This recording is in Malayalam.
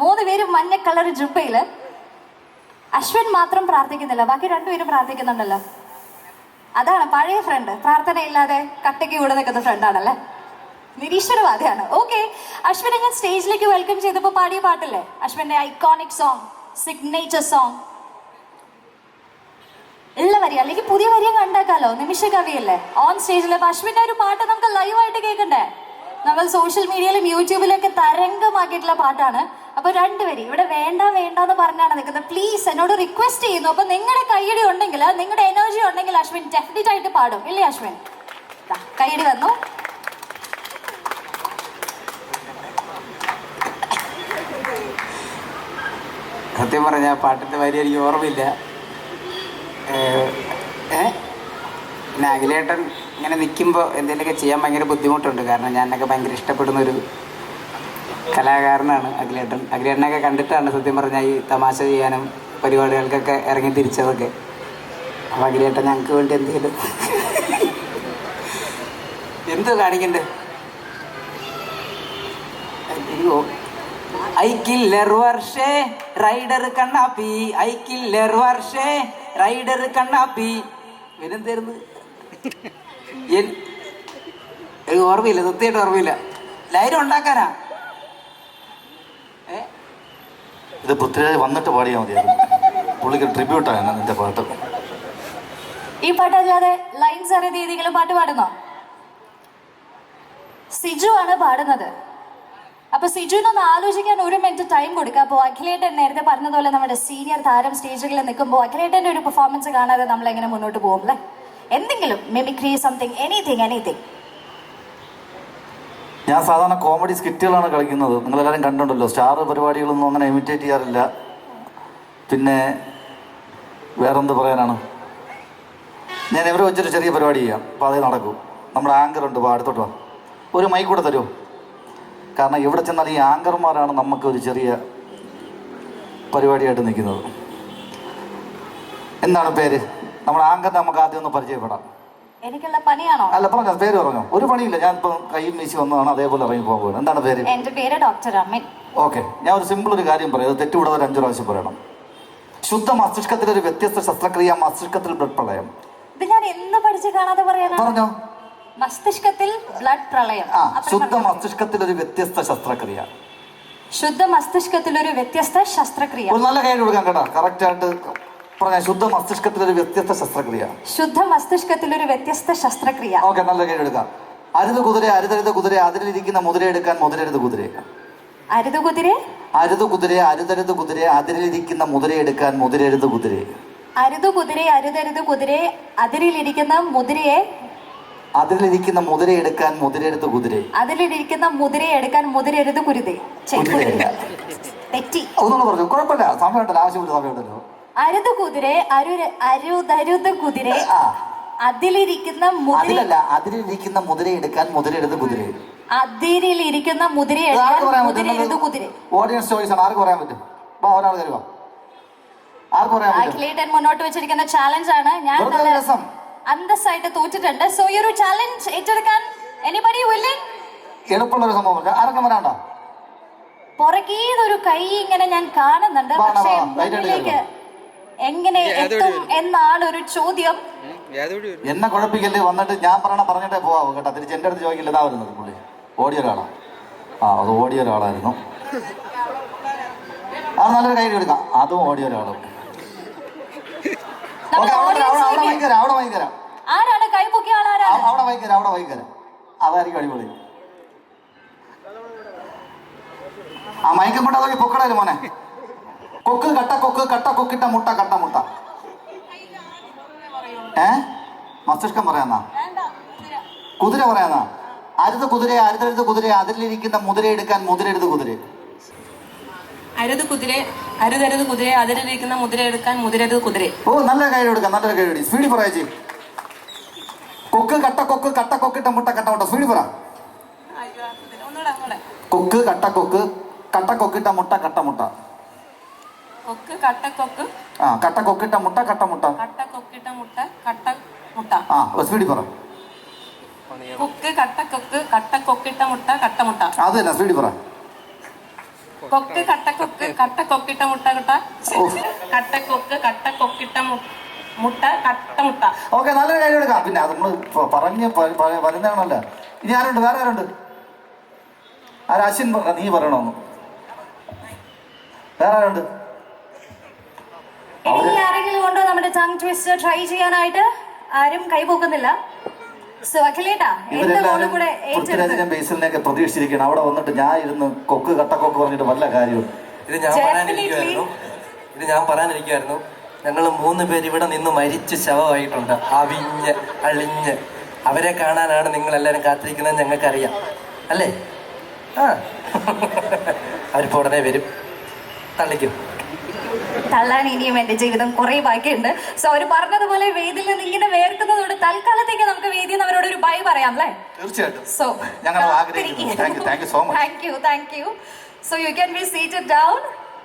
മൂന്ന് പേര് മഞ്ഞ കളർ ജുബയിൽ. അശ്വൻ മാത്രം പ്രാർത്ഥിക്കുന്നില്ല ബാക്കി രണ്ടുപേരും പ്രാർത്ഥിക്കുന്നുണ്ടല്ലോ. അതാണ് പഴയ ഫ്രണ്ട് പ്രാർത്ഥനയില്ലാതെ കട്ടയ്ക്ക് കൂടെ നിൽക്കുന്ന ഫ്രണ്ടാണല്ലേ നിരീശ്വരവാദിയാണ് ഓക്കെ അശ്വിനെ ഞാൻ സ്റ്റേജിലേക്ക് വെൽക്കം ചെയ്തപ്പോൾ പാടിയ പാട്ടില്ലേ? അശ്വിന്റെ ഐക്കോണിക് സോങ് സിഗ്നേച്ചർ സോങ് ഉള്ള വരി അല്ലെങ്കിൽ പുതിയ വരിയും കണ്ടാക്കാലോ നിമിഷ കവിയല്ലേ? ഓൺ സ്റ്റേജിലെ അശ്വിന്റെ ഒരു പാട്ട് നമുക്ക് ലൈവായിട്ട് കേൾക്കണ്ടേ? നമ്മൾ സോഷ്യൽ മീഡിയയിലും യൂട്യൂബിലൊക്കെ തരംഗമാക്കിയിട്ടുള്ള പാട്ടാണ്. അപ്പൊ രണ്ടുപേരും ഇവിടെ വേണ്ട വേണ്ട എന്ന് പറഞ്ഞാണ് നിൽക്കുന്നത്. പ്ലീസ് എന്നോട് റിക്വസ്റ്റ് ചെയ്യുന്നു. അപ്പൊ നിങ്ങളുടെ കൈയടി ഉണ്ടെങ്കിൽ നിങ്ങളുടെ എനർജി ഉണ്ടെങ്കിൽ അശ്വിൻ ഡെഫിനറ്റ് ആയിട്ട് പാടും. ഇല്ലേ അശ്വിൻ? കൈയടി വന്നു. സത്യം പറഞ്ഞ പാട്ടിന്റെ വരി എനിക്ക് ഓർമ്മയില്ല. പിന്നെ അഖിലേട്ടൻ ഇങ്ങനെ നിൽക്കുമ്പോൾ എന്തെങ്കിലുമൊക്കെ ചെയ്യാൻ ഭയങ്കര ബുദ്ധിമുട്ടുണ്ട്. കാരണം ഞാനൊക്കെ ഭയങ്കര ഇഷ്ടപ്പെടുന്ന ഒരു കലാകാരനാണ് അഖിലേട്ടൻ. അഖിലേട്ടനൊക്കെ കണ്ടിട്ടാണ് സത്യം പറഞ്ഞാൽ ഈ തമാശ ചെയ്യാനും പരിപാടികൾക്കൊക്കെ ഇറങ്ങി തിരിച്ചതൊക്കെ. അപ്പോൾ അഖിലേട്ടൻ ഞങ്ങൾക്ക് വേണ്ടി എന്തോ കാണിക്കണ്ടേ? അയ്യോ. ഐ കില്ലർ വർഷേ റൈഡർ കണ്ണാപ്പി. ഐ കില്ലർ വർഷേ റൈഡർ കണ്ണാപ്പി. ഓർമ്മയില്ല സത്യമായിട്ട് ഓർമ്മയില്ല. ലൈൻ ഉണ്ടാക്കാനാ ഏ ഇത് പൃഥ്വിരാജ് വന്നിട്ട് പാടിയാൽ മതിയായിരുന്നു പുള്ളിക്ക് ട്രിബ്യൂട്ടാണ് നിന്റെ പാട്ട്. ഈ പാട്ടല്ലാതെ ലൈൻസ് അറിയാതെ ഏതെങ്കിലും പാട്ട് പാടുന്നോ? സിജു ആണ് പാടുന്നത്. അപ്പൊ സിജുവിനൊന്ന് ആലോചിക്കാൻ ഒരു മിനിറ്റ് ടൈം കൊടുക്കുക അപ്പോൾ അഖിലേട്ടൻ നേരത്തെ പറഞ്ഞതുപോലെ നമ്മുടെ സീനിയർ താരം സ്റ്റേജുകളിൽ നിൽക്കുമ്പോൾ അഖിലേട്ടന്റെ ഒരു പെർഫോമൻസ് കാണാതെ നമ്മൾ എങ്ങനെ മുന്നോട്ട് പോകും അല്ലേ? എന്തെങ്കിലും മിമിക്രി സംതിങ് എനിത്തിങ് എനിത്തിങ് ഞാൻ സാധാരണ കോമഡി സ്കിറ്റുകളാണ് കളിക്കുന്നത്. നിങ്ങളെല്ലാവരും കണ്ടുണ്ടല്ലോ സ്റ്റാർ പരിപാടികളൊന്നും അങ്ങനെ ഇമിറ്റേറ്റ് ചെയ്യാറില്ല. പിന്നെ വേറെന്ത് പറയാനാണ്? ഞാൻ ഇവരെ വെച്ചൊരു ചെറിയ പരിപാടി ചെയ്യാം. അപ്പോൾ അതേ നടക്കും. നമ്മുടെ ആങ്കർ ഉണ്ട്. അപ്പോൾ അടുത്തോട്ട് ഒരു മൈക്ക് കൂടെ തരുമോ കാരണം ഇവിടെ ചെന്നാൽ ഈ ആങ്കർമാരാണ് നമുക്ക് ഒരു ചെറിയ പരിപാടിയായിട്ട് നിൽക്കുന്നത്. എന്താണ് പേര്? നമ്മുടെ ആങ്കറിനെ നമുക്ക് ആദ്യം ഒന്ന് പരിചയപ്പെടാം. എനിക്കുള്ള പണിയാണോ? അല്ല പറഞ്ഞോ പേര് പറഞ്ഞോ. ഒരു പണിയില്ല. ഞാൻ ഇപ്പം കയ്യിൽ വീശി വന്നതാണ് അതേപോലെ ഇറങ്ങി പോകുന്നത് എന്താണ് പേര്? എന്റെ പേര് ഡോക്ടർ അമിൻ. ഓക്കെ. ഞാൻ ഒരു സിമ്പിൾ ഒരു കാര്യം പറയാം. തെറ്റുകൂടാതെ ഒരു അഞ്ചു പ്രാവശ്യം പറയണം. ശുദ്ധ മസ്തിഷ്കത്തിലെ ഒരു വ്യത്യസ്ത ശസ്ത്രക്രിയ മസ്തിഷ്കത്തിൽ ബ്ലഡ് പ്രളയം. ഇത് ഞാൻ എന്ന് പഠിച്ച് കാണാതെ പറയാനാണ് പറഞ്ഞോ. മസ്തിഷ്കത്തിൽ ബ്ലഡ് പ്രളയം. ആ ശുദ്ധ മസ്തിഷ്കത്തിൽ ഒരു വ്യത്യസ്ത ശസ്ത്രക്രിയ. ശുദ്ധ മസ്തിഷ്കത്തിൽ ഒരു വ്യത്യസ്ത ശസ്ത്രക്രിയ. ഒരു നല്ല കൈ കൊടുക്കാം കേട്ടോ. കറക്റ്റ് ആയിട്ട് പറഞ്ഞ ശുദ്ധ മസ്തിഷ്കത്തിൽ ഒരു വ്യത്യസ്ത ശസ്ത്രക്രിയ. ശുദ്ധ മസ്തിഷ്കത്തിൽ ഒരു വ്യത്യസ്ത ശസ്ത്രക്രിയ. ഓക്കെ നല്ല കൈ എടുക്കാം അരുത് കുതിര അരുതരുത് കുതിര അതിലിരിക്കുന്ന മുതിര എടുക്കാൻ മുതിരരുത് കുതിര. അരുത് കുതിരെ? അരുത് കുതിര അരുതരുത് കുതിര അതിലിരിക്കുന്ന മുതിര എടുക്കാൻ മുതിരരുത് കുതിര. അരുത് കുതിരെ അരുതരുത് കുതിരെ അതിരിലിരിക്കുന്ന മുതിരയെ? അതിലിരിക്കുന്ന മുതിര എടുക്കാൻ മുതിരരുത് കുതിര. അതിലിരിക്കുന്ന മുതിര എടുക്കാൻ മുതിരരുത് കുരുതേ. തെറ്റി. ഒന്നുകൂടെ പറഞ്ഞു. കുഴപ്പമില്ല. സമയമുണ്ടല്ലോ. ആവശ്യമില്ല സമയമുണ്ടല്ലോ. അരുത് കുതിരെ അരുര് അരുതരുത് കുതിരെ ആ. അതിലിരിക്കുന്ന മുതിര അതിലല്ല അതിലിരിക്കുന്ന മുതിര എടുക്കാൻ മുതിരെടുത്ത് കുതിര. അതിരിലിരിക്കുന്ന മുതിര ഇത് ആർക്ക് എടുക്കാൻ പറയാൻ കുതിരെ. ഓഡിയൻസ് ചോയ്സ് ആണ് ആർക്ക് പറയാൻ പറ്റും? വാ ഒരാൾ തരുവാ. ആർക്ക് പറയാൻ പറ്റും? അഖിലേട്ടൻ മുന്നോട്ട് വെച്ചിരിക്കുന്ന ചാലഞ്ച് ആണ്. ഞാൻ വെറുതെ നല്ല രസം. അന്തസ്സായിട്ട് തോറ്റിട്ടുണ്ട്. സോ ഈ ഒരു ചാലഞ്ച് ഏറ്റെടുക്കാൻ എനിബഡി വില്ലിംഗ് എളുപ്പമുള്ള ഒരു സംഭവം പറഞ്ഞാ. ആർക്കും വരാണ്ട കൈ ഇങ്ങനെ ഞാൻ കാണുന്നുണ്ട്. വാ, പക്ഷേ വാ, വാ. മുന്നിലേക്ക് എങ്ങനെ എത്തും എന്നാണ് ഒരു ചോദ്യം. എന്നെ കുഴപ്പിക്കല്ലേ? വന്നിട്ട് ഞാൻ പറയണ പറഞ്ഞിട്ടേ പോവാ കേട്ടോ. തിരിച്ച് എന്റെ അടുത്ത് ചോദിക്കില്ല. ഇതാ വരുന്നത് പുള്ളി. ഓടിയ ഒരാളാ ആ അത് ഓടിയ ഒരാളായിരുന്നു അത് നല്ലൊരു കൈ എടുക്കാം. അതും ഓടിയ ഒരാളും അവിടെ വൈകരാം അവിടെ വൈകരാം ആരാണ് അവിടെ വൈകരാം അവിടെ വൈകരാം അതായിരിക്കും അടിപൊളി. ആ മയക്കം അതൊക്കെ പൊക്കടല്ലേ മോനെ. കൊക്ക് കട്ട കൊക്ക് കട്ട കൊക്കിട്ട മുട്ട കട്ട മുട്ട. ഏ? മസ്തിഷ്കം പറയാന്നാ കുതിര പറയാന്നാ അരുത് കുതിര അരുതരുത് കുതിര അതിലിരിക്കുന്ന മുതിര എടുക്കാൻ മുതിരെടുത്ത് കുതിര അരുത് കുതിര അരുതരുത് കുതിര അതിലിരിക്കുന്ന മുതിര എടുക്കാൻ മുതിരരുത് കുതിര ഓ നല്ല കൈ എടുക്കാം നല്ലൊരു കൈ എടുക്കും. സ്പീഡിൽ പറയാ ചെയ്യും കൊക്ക് കട്ട കൊക്ക് കട്ട കൊക്കിട്ട മുട്ട കട്ട മുട്ട. സ്പീഡിൽ പറ. കൊക്ക് കട്ട കൊക്ക് കട്ട കൊക്കിട്ട മുട്ട കട്ട മുട്ട. കൊക്ക് കട്ടക്കൊക്ക് ആ കട്ട കൊക്കിട്ട മുട്ട കട്ട മുട്ട. കട്ട കൊക്കിട്ട മുട്ട കട്ട മുട്ട. ആ സ്പീഡി പറ. കൊക്ക് കട്ടക്കൊക്ക് കട്ടക്കൊക്കിട്ട മുട്ട കട്ട മുട്ട. അത് തന്നെ സ്പീഡിൽ പറ. കൊക്ക് കട്ടക്കൊക്ക് കട്ടക്കൊക്കിട്ട മുട്ട കട്ട? കട്ടക്കൊക്ക് കട്ടക്കൊക്കിട്ട മുട്ട കട്ട മുട്ട. ഓക്കെ നല്ലൊരു കാര്യം എടുക്കാം. പിന്നെ അത് നമ്മൾ പറഞ്ഞ് വരുന്നതാണല്ലോ ഇനി ആരുണ്ട്? വേറെ ആരുണ്ട്? ആരാശിൻ അശ്വിൻ പറ നീ പറയണമെന്ന് വേറെ ആരുണ്ട്? ആരെങ്കിലും ഉണ്ടോ നമ്മുടെ ടങ് ട്വിസ്റ്റർ ട്രൈ ചെയ്യാനായിട്ട് ആരും കൈപോക്കുന്നില്ല. ബേസിലിനെയൊക്കെ പ്രതീക്ഷിച്ചിരിക്കണം അവിടെ വന്നിട്ട് ഞാൻ ഇരുന്ന് കൊക്ക് കട്ടക്കൊക്ക് പറഞ്ഞിട്ട് വല്ല കാര്യവും. ഇത് ഞാൻ പറയാനിരിക്കുമായിരുന്നു ഇത് ഞാൻ പറയാനിരിക്കുമായിരുന്നു ഞങ്ങൾ മൂന്ന് പേര് ഇവിടെ നിന്ന് മരിച്ച് ശവമായിട്ടുണ്ട്. അവിഞ്ഞ് അളിഞ്ഞ്. അവരെ കാണാനാണ് നിങ്ങൾ എല്ലാവരും കാത്തിരിക്കുന്നത് ഞങ്ങൾക്കറിയാം. അല്ലേ? ആ. അവരിപ്പോൾ ഉടനെ വരും. തള്ളിക്കും. തള്ളാൻ ഇനിയും എന്റെ ജീവിതം കുറേ ബാക്കിയുണ്ട്. സോ അവർ പറഞ്ഞതുപോലെ വേദിയിൽ നിന്ന് ഇങ്ങനെ വേർക്കുന്നതുകൊണ്ട് തൽക്കാലത്തേക്ക് നമുക്ക് വേദിയിൽ നിന്ന് അവരോട് ഒരു ബൈ പറയാം അല്ലേ? തീർച്ചയായിട്ടും. സോ ഞങ്ങൾ thank you thank you so much thank you thank you so you can be seated down